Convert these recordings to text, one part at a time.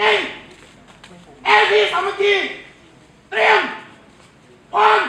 นิ่งเอลซีสามัคคีเตรียมพร้อม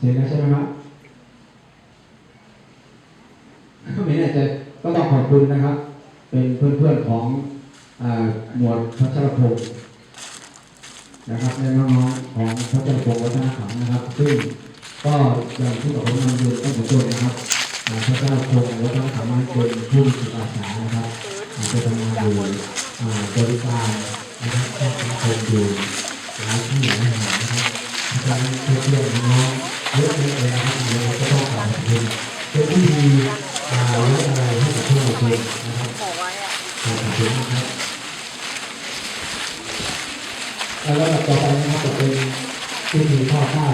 เสร็จแล้วใช่ไหมครับไม่แน่ใจก็ต้องขอบคุณนะครับ เป็นเพื่อนๆของอหมวดพัชรพงศ์นะครับและน้องๆของพัชรพงศ์วัฒนธรรมนะครับ ซึ่งก็อย่างที่บอกผมนำเรียนตั้งแต่ต้นนะครับอ่าพัชรพงศ์วัฒนธรรมเป็นผู้จิตอานะครับอ่าไปทำงานอยู่บริการนะครับให้สังคมอยู่หลายที่หลายแห่งนะครับเพราะฉะนั้นเพื่อนๆน้องๆ เยอะแยะเลยนะครับเดี๋ยวเราก็ต้องขอบคุณเป็นที่ดีอ่าไว้อะไรให้กับพวกเราเองนะครับอกไว้อะขอบคุณนะครับแล้วลำดับต่อไปนะครับจะเป็นพิธีทอดผ้า